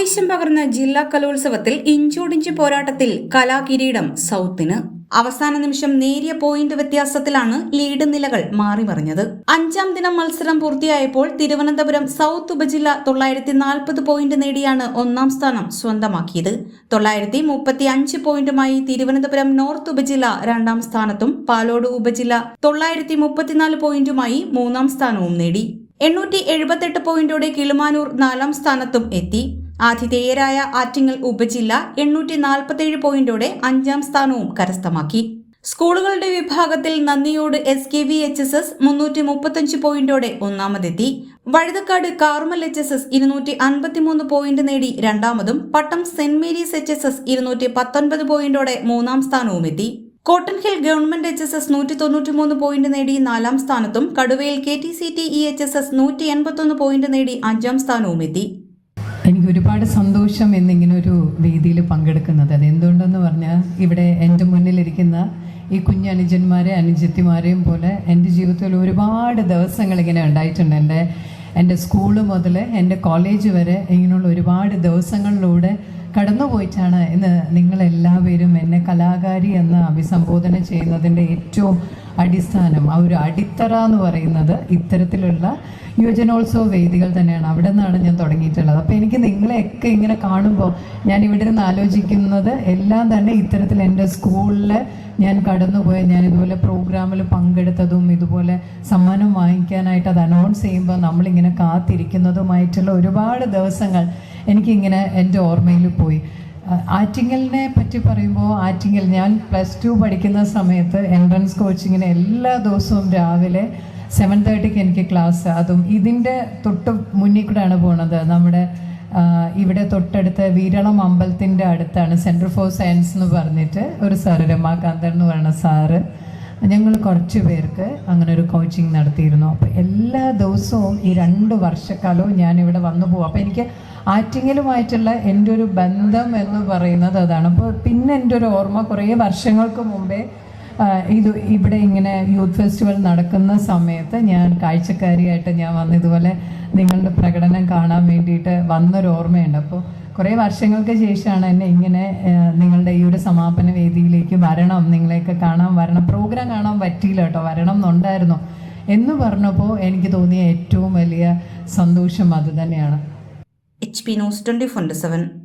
ആവേശം പകർന്ന ജില്ലാ കലോത്സവത്തിൽ ഇഞ്ചോടിഞ്ച് പോരാട്ടത്തിൽ കലാകിരീടം സൗത്തിന്. അവസാന നിമിഷം നേരിയ പോയിന്റ് വ്യത്യാസത്തിലാണ് ലീഡ് നിലകൾ മാറിമറിഞ്ഞത്. അഞ്ചാം ദിനം മത്സരം പൂർത്തിയായപ്പോൾ തിരുവനന്തപുരം സൗത്ത് ഉപജില്ല തൊള്ളായിരത്തി നാൽപ്പത് പോയിന്റ് നേടിയാണ് ഒന്നാം സ്ഥാനം സ്വന്തമാക്കിയത്. തൊള്ളായിരത്തി മുപ്പത്തി അഞ്ച് പോയിന്റുമായി തിരുവനന്തപുരം നോർത്ത് ഉപജില്ല രണ്ടാം സ്ഥാനത്തും പാലോട് ഉപജില്ല തൊള്ളായിരത്തി മുപ്പത്തിനാല് പോയിന്റുമായി മൂന്നാം സ്ഥാനവും നേടി. എണ്ണൂറ്റി എഴുപത്തെട്ട് പോയിന്റോടെ കിളിമാനൂർ നാലാം സ്ഥാനത്തും എത്തി. ആതിഥേയരായ ആറ്റിങ്ങൽ ഉപജില്ല എണ്ണൂറ്റി നാൽപ്പത്തേഴ് പോയിന്റോടെ അഞ്ചാം സ്ഥാനവും കരസ്ഥമാക്കി. സ്കൂളുകളുടെ വിഭാഗത്തിൽ നന്ദിയോട് S K V H S S മുന്നൂറ്റി മുപ്പത്തഞ്ച് പോയിന്റോടെ ഒന്നാമതെത്തി. Vazhuthacaud Carmel H S S ഇരുന്നൂറ്റി അൻപത്തിമൂന്ന് പോയിന്റ് നേടി രണ്ടാമതും Pattom saint Mary's H S S ഇരുന്നൂറ്റി പത്തൊൻപത് പോയിന്റോടെ മൂന്നാം സ്ഥാനവും എത്തി cotton hill government H S S നൂറ്റി തൊണ്ണൂറ്റി മൂന്ന് പോയിന്റ് നേടി നാലാം സ്ഥാനത്തും കടുവയിൽ K T C T E H S S നൂറ്റി എൺപത്തൊന്ന് പോയിന്റ് നേടി അഞ്ചാം സ്ഥാനവും എത്തി ഒരുപാട് സന്തോഷം എന്നിങ്ങനെ ഒരു വേദിയിൽ പങ്കെടുക്കുന്നത്. അത് എന്തുകൊണ്ടെന്ന് പറഞ്ഞാൽ ഇവിടെ എന്റെ മുന്നിലിരിക്കുന്ന ഈ കുഞ്ഞനുജന്മാരെ അനുജത്തിമാരെയും പോലെ എന്റെ ജീവിതത്തിൽ ഒരുപാട് ദിവസങ്ങൾ ഇങ്ങനെ ഉണ്ടായിട്ടുണ്ട്. എന്റെ എന്റെ സ്കൂൾ മുതൽ എന്റെ കോളേജ് വരെ ഇങ്ങനെയുള്ള ഒരുപാട് ദിവസങ്ങളിലൂടെ കടന്നുപോയിട്ടാണ് ഇന്ന് നിങ്ങളെല്ലാവരും എന്നെ കലാകാരി എന്ന് അഭിസംബോധന ചെയ്യുന്നതിന്റെ ഏറ്റവും അടിസ്ഥാനം ആ ഒരു അടിത്തറ എന്ന് പറയുന്നത് ഇത്തരത്തിലുള്ള യുവജനോത്സവ വേദികൾ തന്നെയാണ്. അവിടെ നിന്നാണ് ഞാൻ തുടങ്ങിയിട്ടുള്ളത്. അപ്പോൾ എനിക്ക് നിങ്ങളെയൊക്കെ ഇങ്ങനെ കാണുമ്പോൾ ഞാൻ ഇവിടെ നിന്ന് ആലോചിക്കുന്നത് എല്ലാം തന്നെ ഇത്തരത്തിൽ എന്റെ സ്കൂളിൽ ഞാൻ കടന്നുപോയ ഞാൻ ഇതുപോലെ പ്രോഗ്രാമിൽ പങ്കെടുത്തതും ഇതുപോലെ സമ്മാനം വാങ്ങിക്കാനായിട്ട് അത് അനൗൺസ് ചെയ്യുമ്പോൾ നമ്മളിങ്ങനെ കാത്തിരിക്കുന്നതുമായിട്ടുള്ള ഒരുപാട് ദിവസങ്ങൾ എനിക്കിങ്ങനെ എന്റെ ഓർമ്മയിൽ പോയി. ആറ്റിങ്ങലിനെ പറ്റി പറയുമ്പോൾ ആറ്റിങ്ങൽ ഞാൻ പ്ലസ് ടു പഠിക്കുന്ന സമയത്ത് എൻട്രൻസ് കോച്ചിങ്ങിന് എല്ലാ ദിവസവും രാവിലെ സെവൻ തേർട്ടിക്ക് എനിക്ക് ക്ലാസ് അതും ഇതിന്റെ തൊട്ട് മുന്നിൽ കൂടെയാണ് പോണത്. നമ്മുടെ ഇവിടെ തൊട്ടടുത്ത് വീരളം അമ്പലത്തിന്റെ അടുത്താണ്. സെന്റർ ഫോർ സയൻസ് എന്ന് പറഞ്ഞിട്ട് ഒരു സാറ് രമാകാന്തൻ എന്ന് പറയുന്ന സാറ് ഞങ്ങൾ കുറച്ച് പേർക്ക് അങ്ങനെ ഒരു കോച്ചിങ് നടത്തിയിരുന്നു. അപ്പോൾ എല്ലാ ദിവസവും ഈ രണ്ട് വർഷക്കാലവും ഞാനിവിടെ വന്നു പോകും അപ്പോൾ എനിക്ക് ആറ്റിങ്ങലുമായിട്ടുള്ള എന്റെ ഒരു ബന്ധം എന്ന് പറയുന്നത് അതാണ്. അപ്പോൾ പിന്നെ എന്റെ ഒരു ഓർമ്മ കുറേ വർഷങ്ങൾക്ക് മുമ്പേ ഇത് ഇവിടെ ഇങ്ങനെ യൂത്ത് ഫെസ്റ്റിവൽ നടക്കുന്ന സമയത്ത് ഞാൻ കാഴ്ചക്കാരിയായിട്ട് ഞാൻ വന്ന് ഇതുപോലെ നിങ്ങളുടെ പ്രകടനം കാണാൻ വേണ്ടിയിട്ട് വന്നൊരു ഓർമ്മയുണ്ട്. അപ്പോൾ കുറേ വർഷങ്ങൾക്ക് ശേഷമാണ് എന്നെ ഇങ്ങനെ നിങ്ങളുടെ ഈ ഒരു സമാപന വേദിയിലേക്ക് വരണം നിങ്ങളെയൊക്കെ കാണാൻ വരണം പ്രോഗ്രാം കാണാൻ പറ്റിയില്ല കേട്ടോ വരണം എന്നുണ്ടായിരുന്നു. എന്ന് പറഞ്ഞപ്പോൾ എനിക്ക് തോന്നിയ ഏറ്റവും വലിയ സന്തോഷം അത് തന്നെയാണ്. H P news twenty four seven